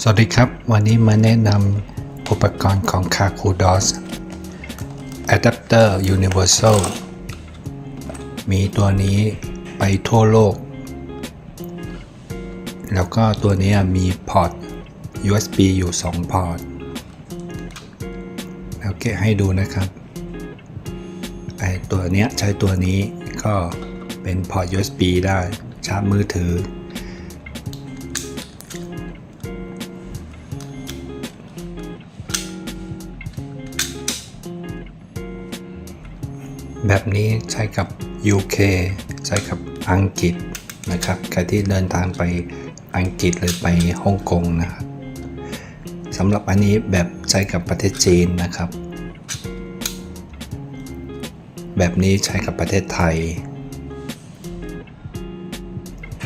สวัสดีครับ วันนี้มาแนะนำอุปกรณ์ของ c a c u d o s Adapter Universal มีตัวนี้ไปทั่วโลก แล้วก็ตัวนี้มีพอร์ต USB อยู่ 2 พอร์ตแล้วเกะให้ดูนะครับไอตัวเนี้ยใช้ตัวนี้ก็เป็นพอร์ต USB ได้ชาร์จมือถือ แบบนี้ใช้กับ UK ใช้กับอังกฤษนะครับใครที่เดินทางไปอังกฤษหรือไปฮ่องกงนะครับสำหรับอันนี้แบบใช้กับประเทศจีนนะครับ แบบนี้ใช้กับประเทศไทย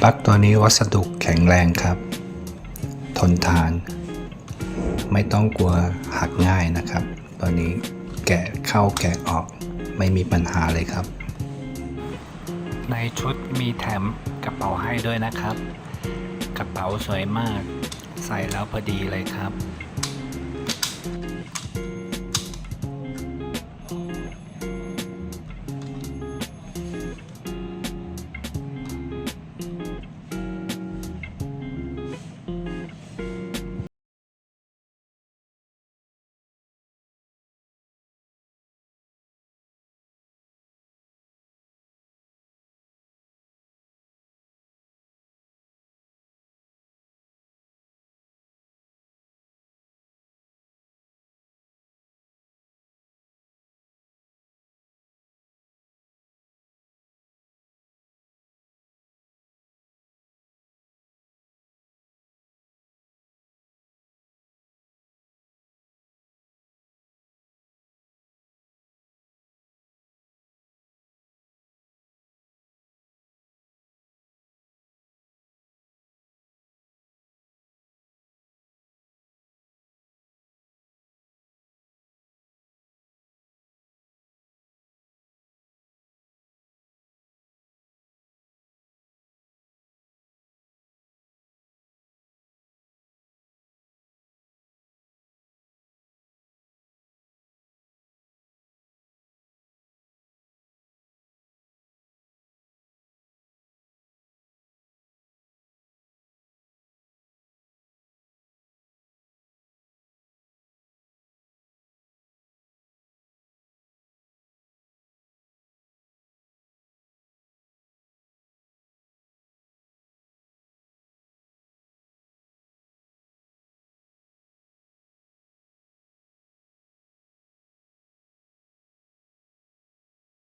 ปลั๊กตัวนี้วัสดุแข็งแรงครับ ทนทาน ไม่ต้องกลัวหักง่ายนะครับ ตัวนี้แกะเข้าแกะออก ไม่มีปัญหาเลยครับ ในชุดมีแถมกระเป๋าให้ด้วยนะครับ กระเป๋าสวยมาก ใส่แล้วพอดีเลยครับ